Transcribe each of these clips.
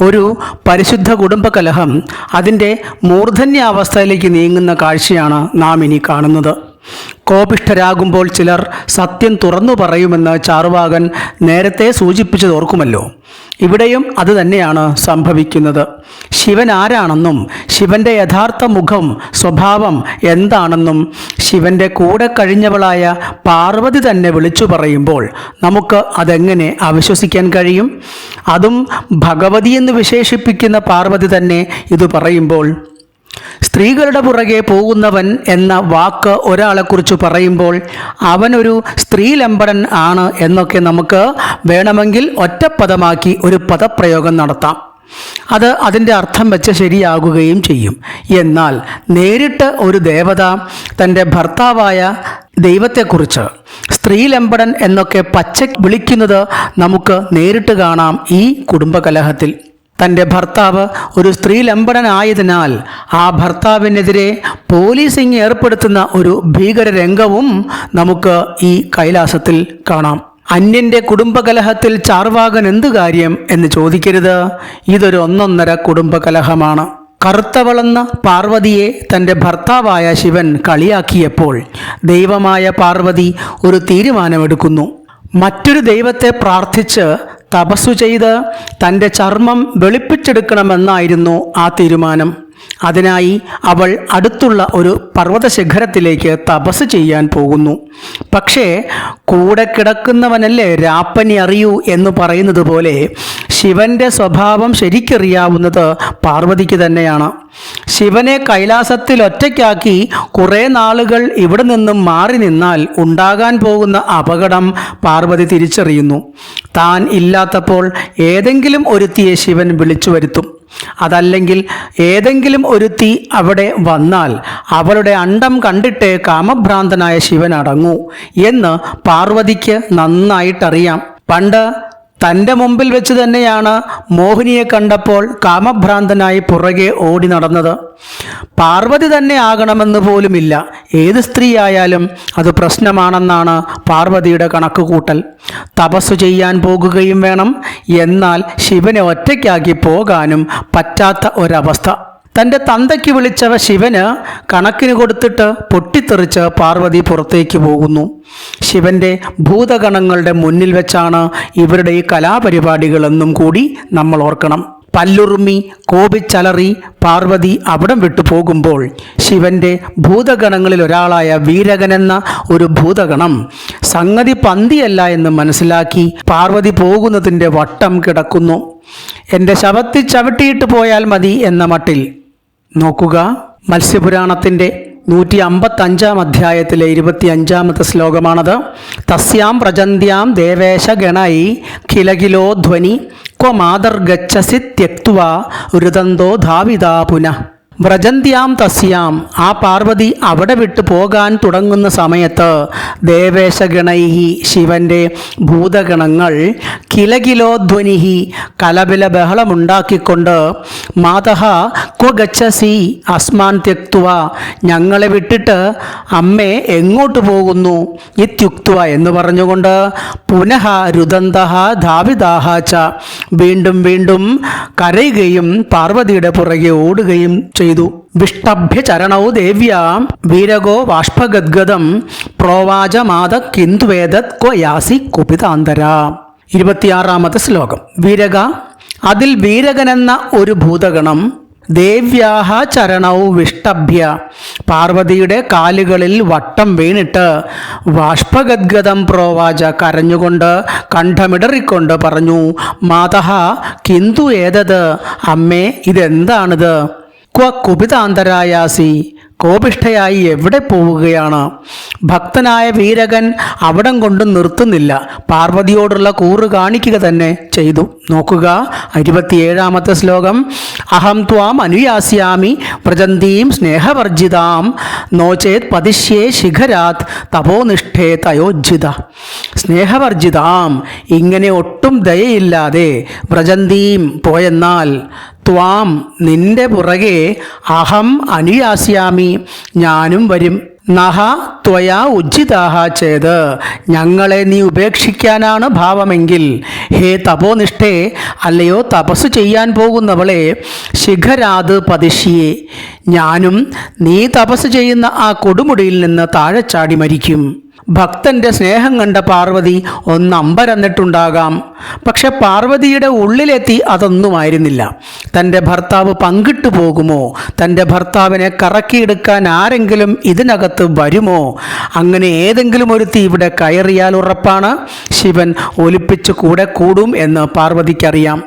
ഒരു പരിശുദ്ധ കുടുംബ കലഹം അതിന്റെ മൂർധന്യാവസ്ഥയിലേക്ക് നീങ്ങുന്ന കാഴ്ചയാണ് നാം ഇനി കാണുന്നത്. കോപിഷ്ഠരാകുമ്പോൾ ചിലർ സത്യം തുറന്നു പറയുമെന്ന് ചാറുവാകൻ നേരത്തെ സൂചിപ്പിച്ചത് ഓർക്കുമല്ലോ. ഇവിടെയും അത് തന്നെയാണ് സംഭവിക്കുന്നത്. ശിവൻ ആരാണെന്നും ശിവന്റെ യഥാർത്ഥ മുഖം സ്വഭാവം എന്താണെന്നും ശിവന്റെ കൂടെ കഴിഞ്ഞവളായ പാർവതി തന്നെ വിളിച്ചു പറയുമ്പോൾ നമുക്ക് അതെങ്ങനെ അവിശ്വസിക്കാൻ കഴിയും? അതും ഭഗവതി എന്ന് വിശേഷിപ്പിക്കുന്ന പാർവതി തന്നെ ഇത് പറയുമ്പോൾ സ്ത്രീകളുടെ പുറകെ പോകുന്നവൻ എന്ന വാക്ക് ഒരാളെക്കുറിച്ച് പറയുമ്പോൾ അവനൊരു സ്ത്രീലമ്പടൻ ആണ് എന്നൊക്കെ നമുക്ക് വേണമെങ്കിൽ ഒറ്റപ്പദമാക്കി ഒരു പദപ്രയോഗം നടത്താം. അത് അതിന്റെ അർത്ഥം വെച്ച് ശരിയാകുകയും ചെയ്യും. എന്നാൽ നേരിട്ട് ഒരു ദേവത തന്റെ ഭർത്താവായ ദൈവത്തെക്കുറിച്ച് സ്ത്രീ സ്ത്രീലമ്പടൻ എന്നൊക്കെ പച്ച വിളിക്കുന്നത് നമുക്ക് നേരിട്ട് കാണാം ഈ കുടുംബകലഹത്തിൽ. തന്റെ ഭർത്താവ് ഒരു സ്ത്രീ ലംബടനായതിനാൽ ആ ഭർത്താവിനെതിരെ പോലീസിങ് ഏർപ്പെടുത്തുന്ന ഒരു ഭീകര രംഗവും നമുക്ക് ഈ കൈലാസത്തിൽ കാണാം. അന്യന്റെ കുടുംബകലഹത്തിൽ ചാർവാകൻ എന്തു കാര്യം എന്ന് ചോദിക്കരുത്. ഇതൊരു ഒന്നൊന്നര കുടുംബകലഹമാണ്. കറുത്തവളെന്ന പാർവതിയെ തന്റെ ഭർത്താവായ ശിവൻ കളിയാക്കിയപ്പോൾ ദൈവമായ പാർവതി ഒരു തീരുമാനമെടുക്കുന്നു. മറ്റൊരു ദൈവത്തെ പ്രാർത്ഥിച്ച് തപസ്സു ചെയ്ത് തന്റെ ചർമ്മം വെളുപ്പിച്ചെടുക്കണമെന്നായിരുന്നു ആ തീരുമാനം. അതിനായി അവൾ അടുത്തുള്ള ഒരു പർവത ശിഖരത്തിലേക്ക് തപസ് ചെയ്യാൻ പോകുന്നു. പക്ഷേ കൂടെ കിടക്കുന്നവനല്ലേ രാപ്പനി അറിയൂ എന്ന് പറയുന്നത് പോലെ ശിവന്റെ സ്വഭാവം ശരിക്കറിയാവുന്നത് പാർവതിക്ക് തന്നെയാണ്. ശിവനെ കൈലാസത്തിൽ ഒറ്റയ്ക്കാക്കി കുറേ നാളുകൾ ഇവിടെ നിന്നും മാറി നിന്നാൽ ഉണ്ടാകാൻ പോകുന്ന അപകടം പാർവതി തിരിച്ചറിയുന്നു. താൻ ഇല്ലാത്തപ്പോൾ ഏതെങ്കിലും ഒരുത്തിയെ ശിവൻ വിളിച്ചു വരുത്തും. അതല്ലെങ്കിൽ ഏതെങ്കിലും ഒരു ഒരുത്തി അവിടെ വന്നാൽ അവളുടെ അണ്ടം കണ്ടിട്ട് കാമഭ്രാന്തനായ ശിവൻ അടങ്ങൂ എന്ന് പാർവതിക്ക് നന്നായിട്ടറിയാം. പണ്ട് തന്റെ മുമ്പിൽ വെച്ച് തന്നെയാണ് മോഹിനിയെ കണ്ടപ്പോൾ കാമഭ്രാന്തനായി പുറകെ ഓടി നടന്നത്. പാർവതി തന്നെ ആകണമെന്ന് പോലുമില്ല. ഏത് സ്ത്രീയായാലും അത് പ്രശ്നമാണെന്നാണ് പാർവതിയുടെ കണക്കുകൂട്ടൽ. തപസ്സു ചെയ്യാൻ പോകുകയും വേണം. എന്നാൽ ശിവനെ ഒറ്റയ്ക്കാക്കി പോകാനും പറ്റാത്ത ഒരവസ്ഥ. തന്റെ തന്തയ്ക്ക് വിളിച്ചവ ശിവന് കണക്കിന് കൊടുത്തിട്ട് പൊട്ടിത്തെറിച്ച് പാർവതി പുറത്തേക്ക് പോകുന്നു. ശിവന്റെ ഭൂതഗണങ്ങളുടെ മുന്നിൽ വെച്ചാണ് ഇവരുടെ ഈ കലാപരിപാടികളെന്നും കൂടി നമ്മൾ ഓർക്കണം. പല്ലുറുമി കോപിച്ചലറി പാർവതി അവിടം വിട്ടു പോകുമ്പോൾ ശിവന്റെ ഭൂതഗണങ്ങളിൽ ഒരാളായ വീരകൻ എന്ന ഒരു ഭൂതഗണം സംഗതി പന്തിയല്ല എന്ന് മനസ്സിലാക്കി പാർവതി പോകുന്നതിന്റെ വട്ടം കിടക്കുന്നു. എന്റെ ശവത്തിൽ ചവിട്ടിയിട്ട് പോയാൽ മതി എന്ന മട്ടിൽ നോക്കുക. മത്സ്യപുരാണത്തിന്റെ നൂറ്റി അമ്പത്തഞ്ചാം അധ്യായത്തിലെ ഇരുപത്തി അഞ്ചാമത്തെ ശ്ലോകമാണത്. തസ്യാം പ്രജന്ത്യാം ദേവേശ ഗണൈ കിലകിലോ ധ്വനി. ക്വ മാതർഗച്ഛസി ത്യക്തുവ ഋതന്തോ ധാവിതാ പുനഃ. വ്രജന്ത്യാം തസ്യാം. ആ പാർവതി അവിടെ വിട്ടു പോകാൻ തുടങ്ങുന്ന സമയത്ത് ദേവേശഗണൈഹി ശിവന്റെ ഭൂതഗണങ്ങൾ കിലകിലോ ധ്വനിഹി കലബില ബഹളമുണ്ടാക്കിക്കൊണ്ട് മാതഹ ക്വ ഗച്ഛസി? അസ്മാൻ തെക്തുവ ഞങ്ങളെ വിട്ടിട്ട് അമ്മേ എങ്ങോട്ട് പോകുന്നു? ഇത്യുക്തുവ എന്ന് പറഞ്ഞുകൊണ്ട് പുനഃ രുദന്തഹ ധാവിദാഹ ച. വീണ്ടും വീണ്ടും കരയുകയും പാർവതിയുടെ പുറകെ ഓടുകയും ചെയ്തു വിഷ്ടഭ്യ ചരണൗ ദേവ്യാം വീരകോ ബാഷ്പഗദ്ഗതം പ്രോവാചമാത കിന്തുവേദത് ക്വ യാസി കുപിതാന്തര. ഇരുപത്തിയാറാമത്തെ ശ്ലോകം. വീരക അതിൽ വീരകനെന്ന ഒരു ഭൂതഗണം. ദേവ്യാഹ ചരണൗ വിഷ്ടഭ്യ പാർവതിയുടെ കാലുകളിൽ വട്ടം വീണിട്ട് ബാഷ്പഗദ്ഗതം പ്രോവാച കരഞ്ഞുകൊണ്ട് കണ്ഠമിടറിക്കൊണ്ട് പറഞ്ഞു മാതഹ കിന്തു ഏതത്? അമ്മേ ഇതെന്താണിത്? ക്വ കുപിതാന്തരായാസി കോപിഷ്ഠയായി എവിടെ പോവുകയാണ്? ഭക്തനായ വീരകൻ അവിടം കൊണ്ട് നിർത്തുന്നില്ല. പാർവതിയോടുള്ള കൂറ് കാണിക്കുക തന്നെ ചെയ്തു. നോക്കുക ഇരുപത്തിയേഴാമത്തെ ശ്ലോകം. അഹം ത്വാം അനുയാസ്യാമി പ്രജന്തീം സ്നേഹവർജിതാം നോചേത് പതിശ്യേ ശിഖരാത് തപോനിഷ്ഠേ തയോജിത സ്നേഹവർജിതാം ഇങ്ങനെ ഒട്ടും ദയയില്ലാതെ വ്രജന്തീം പോയെന്നാൽ ത്വാം നിന്റെ പുറകെ അഹം അനുയാസ്യാമി. ഞാനും വരും. നഹ ത്വയാ ഉജ്ജിതാഹ ചെയ്ത് ഞങ്ങളെ നീ ഉപേക്ഷിക്കാനാണ് ഭാവമെങ്കിൽ. ഹേ തപോനിഷ്ഠേ അല്ലയോ തപസ് ചെയ്യാൻ പോകുന്നവളെ ശിഖരാത് പതിശിയെ ഞാനും നീ തപസ് ചെയ്യുന്ന ആ കൊടുമുടിയിൽ നിന്ന് താഴെ ചാടി മരിക്കും. ഭക്തന്റെ സ്നേഹം കണ്ട പാർവതി ഒന്ന് അമ്പരന്നിട്ടുണ്ടാകാം പക്ഷെ പാർവതിയുടെ ഉള്ളിലെത്തി അതൊന്നുമായിരുന്നില്ല. തന്റെ ഭർത്താവ് പങ്കിട്ടു പോകുമോ? തന്റെ ഭർത്താവിനെ കറക്കിയെടുക്കാൻ ആരെങ്കിലും ഇതിനകത്ത് വരുമോ? അങ്ങനെ ഏതെങ്കിലും ഒരുത്തി ഇവിടെ കയറിയാൽ ഉറപ്പാണ്. ശിവൻ ഒലിപ്പിച്ച് കൂടെ കൂടും എന്ന് പാർവതിക്കറിയാം.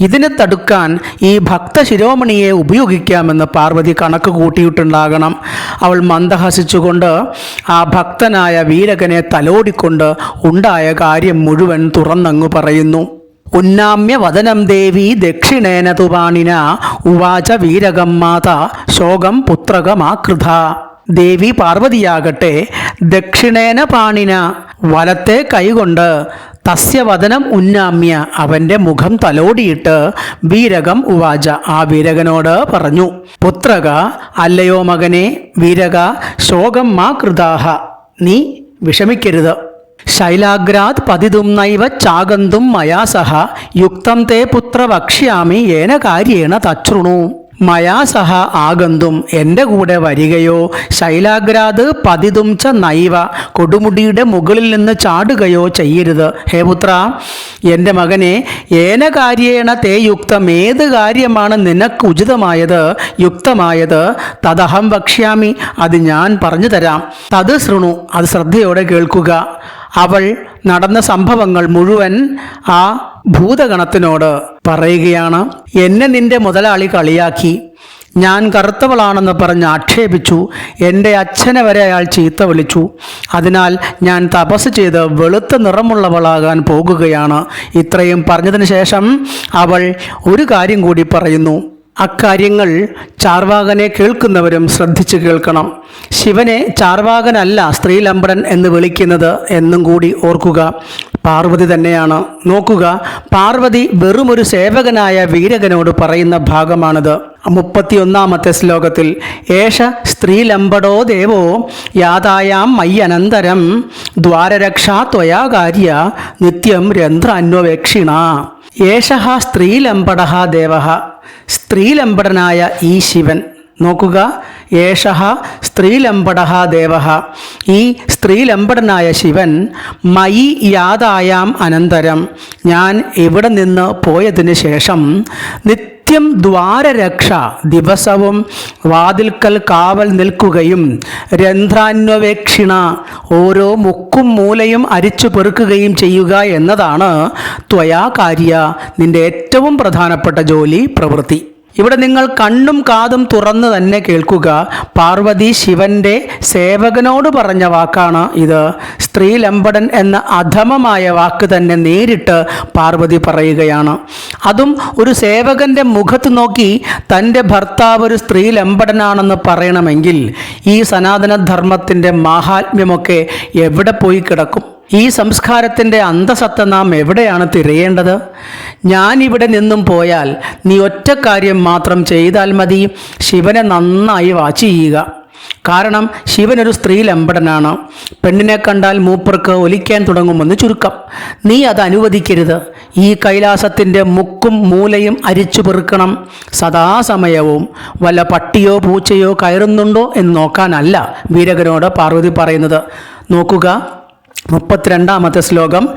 ഇതിനെ തടുക്കാൻ ഈ ഭക്ത ശിരോമണിയെ ഉപയോഗിക്കാമെന്ന് പാർവതി കണക്ക് കൂട്ടിയിട്ടുണ്ടാകണം. അവൾ മന്ദഹസിച്ചുകൊണ്ട് ആ ഭക്തനായ വീരകനെ തലോടിക്കൊണ്ട് ഉണ്ടായ കാര്യം മുഴുവൻ തുറന്നങ്ങു പറയുന്നു. ഉന്നാമ്യ വദനം ദേവി ദക്ഷിണേന തുപാണിന ഉവാച വീരകം മാത ശോകം പുത്രകമാകൃത. ദേവി പാർവതിയാകട്ടെ ദക്ഷിണേന പാണിന വലത്തെ കൈകൊണ്ട് തസ്യവദനം ഉന്നാമ്യ അവന്റെ മുഖം തലോടിയിട്ട് വീരകം ഉവാച. ആ വീരകനോട് പറഞ്ഞു പുത്രക അല്ലയോ മകനെ വീരക ശോകം മാ കൃതാഹ നീ വിഷമിക്കരുത്. ശൈലാഗ്രാത് പതിതും നൈവ ചാകന്തും മയാ സഹ. യുക്തം തേ പുത്ര വക്ഷ്യാമി ഏന കാര്യേണ തച്ഛൃണു മയാ സഹ ആഗന്തും എന്റെ കൂടെ വരികയോ ശൈലാഗ്രാത് പതിതും ച നൈവ കൊടുമുടിയുടെ മുകളിൽ നിന്ന് ചാടുകയോ ചെയ്യരുത്. ഹേ പുത്ര എന്റെ മകനെ ഏന കാര്യേണ തേ യുക്തം ഏത് കാര്യമാണ് നിനക്ക് ഉചിതമായത്? യുക്തമായത് തദഹം വക്ഷ്യാമി അത് ഞാൻ പറഞ്ഞു തരാം. തത് ശൃണു അത് ശ്രദ്ധയോടെ കേൾക്കുക. അവൾ നടന്ന സംഭവങ്ങൾ മുഴുവൻ ആ ഭൂതഗണത്തിനോട് പറയുകയാണ് എന്നെ നിന്റെ മുതലാളി കളിയാക്കി. ഞാൻ കറുത്തവളാണെന്ന് പറഞ്ഞ് ആക്ഷേപിച്ചു. എന്റെ അച്ഛനെ വരെ അയാൾ ചീത്ത വിളിച്ചു. അതിനാൽ ഞാൻ തപസ് ചെയ്ത് വെളുത്ത നിറമുള്ളവളാകാൻ പോകുകയാണ്. ഇത്രയും പറഞ്ഞതിന് ശേഷം അവൾ ഒരു കാര്യം കൂടി പറയുന്നു. അക്കാര്യങ്ങൾ ചാർവാകനെ കേൾക്കുന്നവരും ശ്രദ്ധിച്ചു കേൾക്കണം. ശിവനെ ചാർവാകനല്ല സ്ത്രീലമ്പടൻ എന്ന് വിളിക്കുന്നത് എന്നും കൂടി ഓർക്കുക. പാർവതി തന്നെയാണ്. നോക്കുക പാർവതി വെറുമൊരു സേവകനായ വീരകനോട് പറയുന്ന ഭാഗമാണിത്. മുപ്പത്തിയൊന്നാമത്തെ ശ്ലോകത്തിൽ ഏഷ സ്ത്രീലമ്പടോ ദേവോ യാതായാം മയ്യനന്തരം ദ്വാരരക്ഷാ ത്വയാ കാര്യ നിത്യം രന്ധ്രാന്വവേക്ഷിണ ഏഷ സ്ത്രീലമ്പട ദേവ. സ്ത്രീലമ്പടനായ ഈ ശിവൻ. നോക്കുക. ഏഷഹ സ്ത്രീലമ്പട ദേവ ഈ സ്ത്രീലമ്പടനായ ശിവൻ മയി യാതായാം അനന്തരം. ഞാൻ ഇവിടെ നിന്ന് പോയതിന് ശേഷം നിത്യം ദ്വാരരക്ഷ ദിവസവും വാതിൽക്കൽ കാവൽ നിൽക്കുകയും രന്ധ്രാന്വേക്ഷിണ ഓരോ മുക്കും മൂലയും അരിച്ചു പെറുക്കുകയും ചെയ്യുക എന്നതാണ് ത്വയാ കാര്യ നിന്റെ ഏറ്റവും പ്രധാനപ്പെട്ട ജോലി പ്രവൃത്തി. ഇവിടെ നിങ്ങൾ കണ്ണും കാതും തുറന്ന് തന്നെ കേൾക്കുക. പാർവതി ശിവന്റെ സേവകനോട് പറഞ്ഞ വാക്കാണ് ഇത്. സ്ത്രീലമ്പടൻ എന്ന അധമമായ വാക്ക് തന്നെ നേരിട്ട് പാർവതി പറയുകയാണ്. അതും ഒരു സേവകന്റെ മുഖത്ത് നോക്കി തന്റെ ഭർത്താവ് ഒരു സ്ത്രീലമ്പടനാണെന്ന് പറയണമെങ്കിൽ ഈ സനാതനധർമ്മത്തിന്റെ മാഹാത്മ്യമൊക്കെ എവിടെ പോയി കിടക്കും? ഈ സംസ്കാരത്തിന്റെ അന്തസത്ത നാം എവിടെയാണ് തിരയേണ്ടത്? ഞാനിവിടെ നിന്നും പോയാൽ നീ ഒറ്റ കാര്യം മാത്രം ചെയ്താൽ മതി. ശിവനെ നന്നായി വാച്ച് ചെയ്യുക. കാരണം ശിവനൊരു ലംബടനാണ്. പെണ്ണിനെ കണ്ടാൽ മൂപ്പർക്ക് ഒലിക്കാൻ തുടങ്ങുമെന്ന് ചുരുക്കം. നീ അത് അനുവദിക്കരുത്. ഈ കൈലാസത്തിന്റെ മുക്കും മൂലയും അരിച്ചു പെറുക്കണം. സദാസമയവും വല്ല പട്ടിയോ പൂച്ചയോ കയറുന്നുണ്ടോ എന്ന് നോക്കാനല്ല വീരകനോട് പാർവതി പറയുന്നത്. നോക്കുക. മുപ്പത്തിരണ്ടാമത്തെ ശ്ലോകം.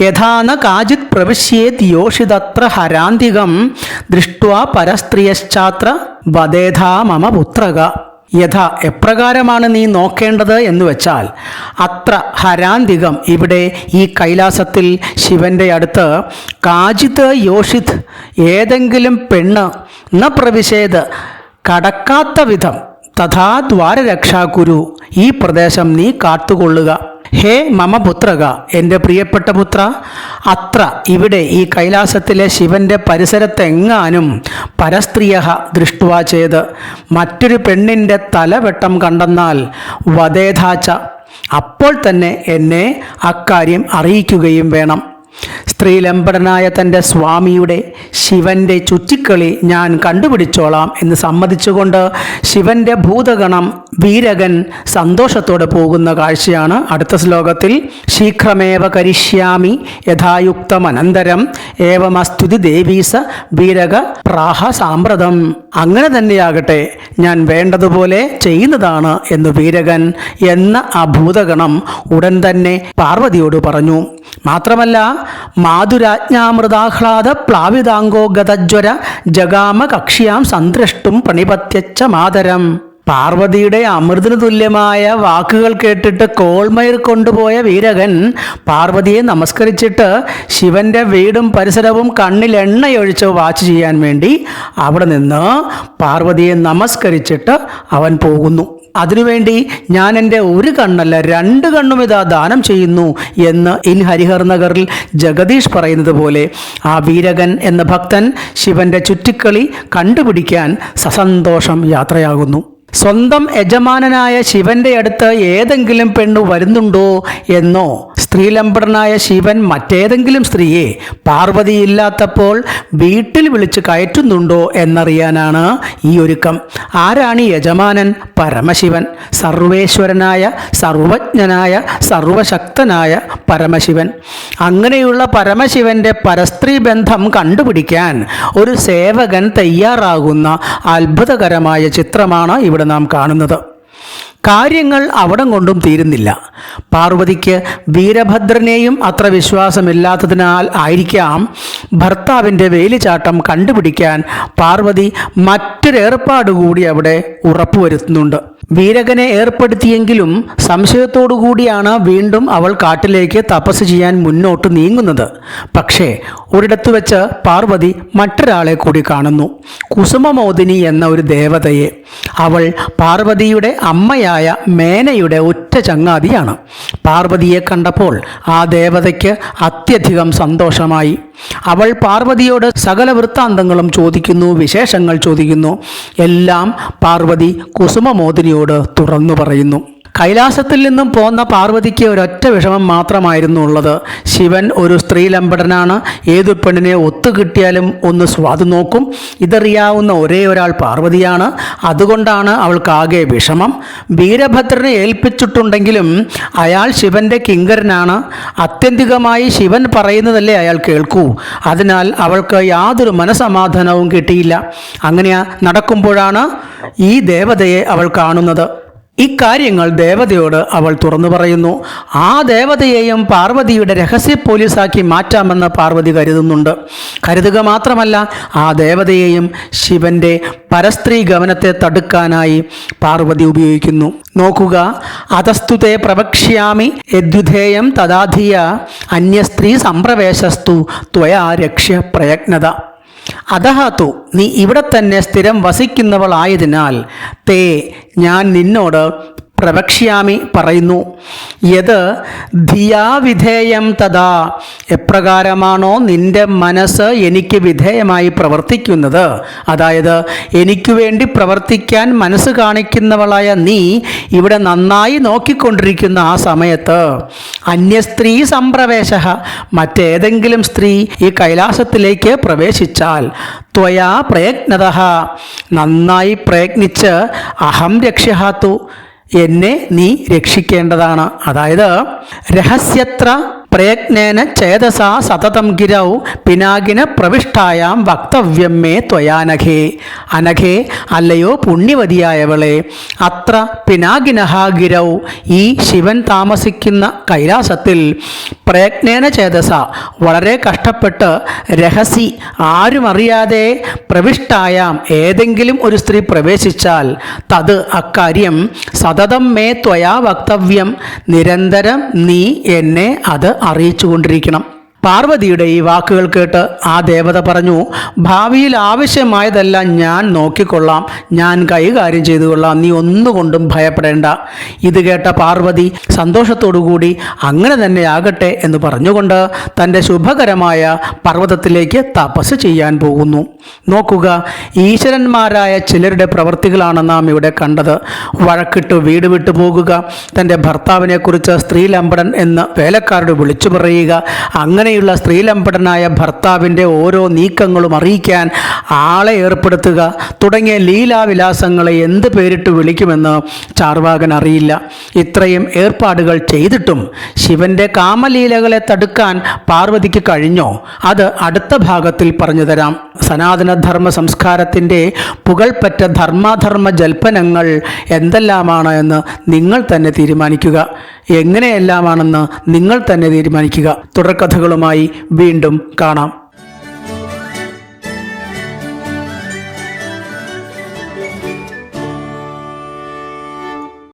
യഥാന കാചിത് പ്രവിശ്യേത് യോഷിതത്ര ഹരാന്തികം. ദൃഷ്ട്വാ പരസ്ത്രീയശ്ചാത്ര വദേധാ മമ പുത്രക. യഥ എപ്രകാരമാണ് നീ നോക്കേണ്ടത് എന്ന് വെച്ചാൽ അത്ര ഹരാന്തികം ഇവിടെ ഈ കൈലാസത്തിൽ ശിവന്റെ അടുത്ത് കാജിത് യോഷിത് ഏതെങ്കിലും പെണ്ണ് ന പ്രവിശേത് കടക്കാത്ത വിധം തഥാ ദ്വാരരക്ഷാകുരു ഈ പ്രദേശം നീ കാത്തുകൊള്ളുക. ഹേ മമ പുത്രക എന്റെ പ്രിയപ്പെട്ട പുത്ര അത്ര ഇവിടെ ഈ കൈലാസത്തിലെ ശിവന്റെ പരിസരത്തെങ്ങാനും പരസ്ത്രീയ ദൃഷ്ടുവാ ചെയ്ത്. മറ്റൊരു പെണ്ണിന്റെ തലവെട്ടം കണ്ടെന്നാൽ വധേധാച്ച അപ്പോൾ തന്നെ എന്നെ അക്കാര്യം അറിയിക്കുകയും വേണം. സ്ത്രീലമ്പടനായ തന്റെ സ്വാമിയുടെ ശിവന്റെ ചുറ്റിക്കളി ഞാൻ കണ്ടുപിടിച്ചോളാം എന്ന് സമ്മതിച്ചുകൊണ്ട് ശിവന്റെ ഭൂതഗണം വീരകൻ സന്തോഷത്തോടെ പോകുന്ന കാഴ്ചയാണ് അടുത്ത ശ്ലോകത്തിൽ ശീഘ്രമേവ കരിഷ്യാമി യഥായുക്തമനന്തരം ഏവമസ്തുതി ദേവീസ വീരക പ്രാഹ സാമ്പ്രതം. അങ്ങനെ തന്നെയാകട്ടെ ഞാൻ വേണ്ടതുപോലെ ചെയ്യുന്നതാണ് എന്ന് വീരകൻ എന്ന ആ ഭൂതഗണം ഉടൻ തന്നെ പാർവതിയോട് പറഞ്ഞു. മാത്രമല്ല മാതുരാജ്ഞാമൃതാഹ്ലാദ പ്ലാവിതാംഗോ ഗതജ്വര ജഗാമ കക്ഷ്യാം സന്ദ്രഷ്ടും പ്രണിപത്യച്ച മാതരം. പാർവതിയുടെ അമൃതിന് തുല്യമായ വാക്കുകൾ കേട്ടിട്ട് കോൾമയിൽ കൊണ്ടുപോയ വീരകൻ പാർവതിയെ നമസ്കരിച്ചിട്ട് ശിവന്റെ വീടും പരിസരവും കണ്ണിൽ എണ്ണയൊഴിച്ച് വാച്ച് ചെയ്യാൻ വേണ്ടി അവിടെ നിന്ന് പാർവതിയെ നമസ്കരിച്ചിട്ട് അവൻ പോകുന്നു. അതിനുവേണ്ടി ഞാൻ എന്റെ ഒരു കണ്ണല്ല രണ്ട് കണ്ണും ഇതാ ദാനം ചെയ്യുന്നു എന്ന് ഇൻ ഹരിഹർ നഗറിൽ ജഗദീഷ് പറയുന്നത് പോലെ ആ വീരകൻ എന്ന ഭക്തൻ ശിവന്റെ ചുറ്റിക്കളി കണ്ടുപിടിക്കാൻ സസന്തോഷം യാത്രയാകുന്നു. സ്വന്തം യജമാനനായ ശിവന്റെ അടുത്ത് ഏതെങ്കിലും പെണ്ണു വരുന്നുണ്ടോ എന്നോ? സ്ത്രീലംബടനായ ശിവൻ മറ്റേതെങ്കിലും സ്ത്രീയെ പാർവതിയില്ലാത്തപ്പോൾ വീട്ടിൽ വിളിച്ച് കയറ്റുന്നുണ്ടോ എന്നറിയാനാണ് ഈ ഒരുക്കം. ആരാണ് യജമാനൻ? പരമശിവൻ. സർവേശ്വരനായ സർവജ്ഞനായ സർവശക്തനായ പരമശിവൻ. അങ്ങനെയുള്ള പരമശിവന്റെ പരസ്ത്രീ ബന്ധം കണ്ടുപിടിക്കാൻ ഒരു സേവകൻ തയ്യാറാകുന്ന അത്ഭുതകരമായ ചിത്രമാണ് ഇവിടെ നാം കാണുന്നത്. കാര്യങ്ങൾ അവിടം കൊണ്ടും തീരുന്നില്ല. പാർവതിക്ക് വീരഭദ്രനെയും അത്ര വിശ്വാസമില്ലാത്തതിനാൽ ആയിരിക്കാം ഭർത്താവിന്റെ വേലിച്ചാട്ടം കണ്ടുപിടിക്കാൻ പാർവതി മറ്റൊരേർപ്പാട് കൂടി അവിടെ ഉറപ്പുവരുത്തുന്നുണ്ട് വീരകനെ ഏർപ്പെടുത്തിയെങ്കിലും സംശയത്തോടു കൂടിയാണ് വീണ്ടും അവൾ കാട്ടിലേക്ക് തപസ് ചെയ്യാൻ മുന്നോട്ട് നീങ്ങുന്നത്. പക്ഷേ ഒരിടത്ത് വെച്ച് പാർവതി മറ്റൊരാളെ കൂടി കാണുന്നു. കുസുമമോദിനി എന്ന ഒരു ദേവതയെ. അവൾ പാർവതിയുടെ അമ്മയായ മേനയുടെ ഒറ്റ ചങ്ങാതിയാണ്. പാർവതിയെ കണ്ടപ്പോൾ ആ ദേവതയ്ക്ക് അത്യധികം സന്തോഷമായി. അവൾ പാർവതിയോട് സകല വൃത്താന്തങ്ങളും ചോദിക്കുന്നു വിശേഷങ്ങൾ ചോദിക്കുന്നു. എല്ലാം പാർവതി കുസുമമോദിനിയോട് തുറന്നു പറയുന്നു. കൈലാസത്തിൽ നിന്നും പോന്ന പാർവതിക്ക് ഒരൊറ്റ വിഷമം മാത്രമായിരുന്നു ഉള്ളത്. ശിവൻ ഒരു സ്ത്രീ സ്ത്രീലമ്പടനാണ് ഏതു പെണ്ണിനെ ഒത്തുകിട്ടിയാലും ഒന്ന് സ്വാദ് നോക്കും. ഇതറിയാവുന്ന ഒരേ ഒരാൾ പാർവതിയാണ്. അതുകൊണ്ടാണ് അവൾക്കാകെ വിഷമം. വീരഭദ്രനെ ഏൽപ്പിച്ചിട്ടുണ്ടെങ്കിലും അയാൾ ശിവന്റെ കിങ്കരനാണ്. അത്യന്തികമായി ശിവൻ പറയുന്നതല്ലേ അയാൾ കേൾക്കൂ. അതിനാൽ അവൾക്ക് യാതൊരു മനസമാധാനവും കിട്ടിയില്ല. അങ്ങനെ നടക്കുമ്പോഴാണ് ഈ ദേവതയെ അവൾ കാണുന്നത്. ഇക്കാര്യങ്ങൾ ദേവതയോട് അവൾ തുറന്നു പറയുന്നു. ആ ദേവതയെയും പാർവതിയുടെ രഹസ്യ പോലീസാക്കി മാറ്റാമെന്ന് പാർവതി കരുതുന്നുണ്ട്. കരുതുക മാത്രമല്ല ആ ദേവതയെയും ശിവന്റെ പരസ്ത്രീ ഗമനത്തെ തടുക്കാനായി പാർവതി ഉപയോഗിക്കുന്നു. നോക്കുക അതസ്തുതേ പ്രവക്ഷ്യാമി യദ്യുധേയം തദാധിയ അന്യസ്ത്രീ സംപ്രവേശസ്തു ത്വയാ രക്ഷ്യ പ്രയത്നത അതഹത്തു നീ ഇവിടെ തന്നെ സ്ഥിരം വസിക്കുന്നവളായതിനാൽ തേ ഞാൻ നിന്നോട് പ്രവക്ഷ്യാമി പറയുന്നു. യത് ധിയാവിധേയം തഥാ. എപ്രകാരമാണോ നിന്റെ മനസ്സ് എനിക്ക് വിധേയമായി പ്രവർത്തിക്കുന്നത്? അതായത് എനിക്ക് വേണ്ടി പ്രവർത്തിക്കാൻ മനസ്സ് കാണിക്കുന്നവളായ നീ ഇവിടെ നന്നായി നോക്കിക്കൊണ്ടിരിക്കുന്ന ആ സമയത്ത് അന്യസ്ത്രീ സംപ്രവേശ മറ്റേതെങ്കിലും സ്ത്രീ ഈ കൈലാസത്തിലേക്ക് പ്രവേശിച്ചാൽ ത്വയാ പ്രയത്നത. നന്നായി പ്രയത്നിച്ച് അഹം രക്ഷ്യഹാത്തു. എന്നെ നീ രക്ഷിക്കേണ്ടതാണ്. അതായത് രഹസ്യത്ര പ്രയത്നേന ചേതസാ സതതം ഗിരൗ പിനാകിന പ്രവിഷ്ടായാം വക്തവ്യം മേ ത്വയാനഘേ. അനഘേ അല്ലയോ പുണ്യവതിയായവളെ അത്ര പിനാകിനഹ ഗിരൗ ഈ ശിവൻ താമസിക്കുന്ന കൈലാസത്തിൽ. പ്രയത്നേന ചേതസ വളരെ കഷ്ടപ്പെട്ട് രഹസി ആരും അറിയാതെ പ്രവിഷ്ടായാം ഏതെങ്കിലും ഒരു സ്ത്രീ പ്രവേശിച്ചാൽ തത് അക്കാര്യം സതതം മേ ത്വയാ വക്തവ്യം നിരന്തരം നീ എന്നെ അത് അറിയിച്ചു കൊണ്ടിരിക്കണം പാർവതിയുടെ ഈ വാക്കുകൾ കേട്ട് ആ ദേവത പറഞ്ഞു ഭാവിയിൽ ആവശ്യമായതെല്ലാം ഞാൻ നോക്കിക്കൊള്ളാം. ഞാൻ കൈകാര്യം ചെയ്തു കൊള്ളാം. നീ ഒന്നുകൊണ്ടും ഭയപ്പെടേണ്ട. ഇത് കേട്ട പാർവതി സന്തോഷത്തോടുകൂടി അങ്ങനെ തന്നെ ആകട്ടെ എന്ന് പറഞ്ഞുകൊണ്ട് തന്റെ ശുഭകരമായ പർവതത്തിലേക്ക് തപസ് ചെയ്യാൻ പോകുന്നു. നോക്കുക ഈശ്വരന്മാരായ ചിലരുടെ പ്രവൃത്തികളാണ് നാം ഇവിടെ കണ്ടത്. വഴക്കിട്ട് വീട് വിട്ടു പോകുക തന്റെ ഭർത്താവിനെക്കുറിച്ച് സ്ത്രീലമ്പടൻ എന്ന് വേലക്കാരോട് വിളിച്ചു പറയുക അങ്ങനെ ഇങ്ങനെയുള്ള സ്ത്രീലമ്പടനായ ഭർത്താവിന്റെ ഓരോ നീക്കങ്ങളും അറിയിക്കാൻ ആളെ ഏർപ്പെടുത്തുക തുടങ്ങിയ ലീലാവിലാസങ്ങളെ എന്ത് പേരിട്ട് വിളിക്കുമെന്ന് ചാർവാകൻ അറിയില്ല. ഇത്രയും ഏർപ്പാടുകൾ ചെയ്തിട്ടും ശിവന്റെ കാമലീലകളെ തടുക്കാൻ പാർവതിക്ക് കഴിഞ്ഞോ? അത് അടുത്ത ഭാഗത്തിൽ പറഞ്ഞു തരാം. സനാതനധർമ്മ സംസ്കാരത്തിന്റെ പുകൾപ്പറ്റ ധർമാധർമ്മ ജൽപ്പനങ്ങൾ എന്തെല്ലാമാണ് എന്ന് നിങ്ങൾ തന്നെ തീരുമാനിക്കുക. എങ്ങനെയെല്ലാമാണെന്ന് നിങ്ങൾ തന്നെ തീരുമാനിക്കുക. തുടർക്കഥകളുമായി വീണ്ടും കാണാം.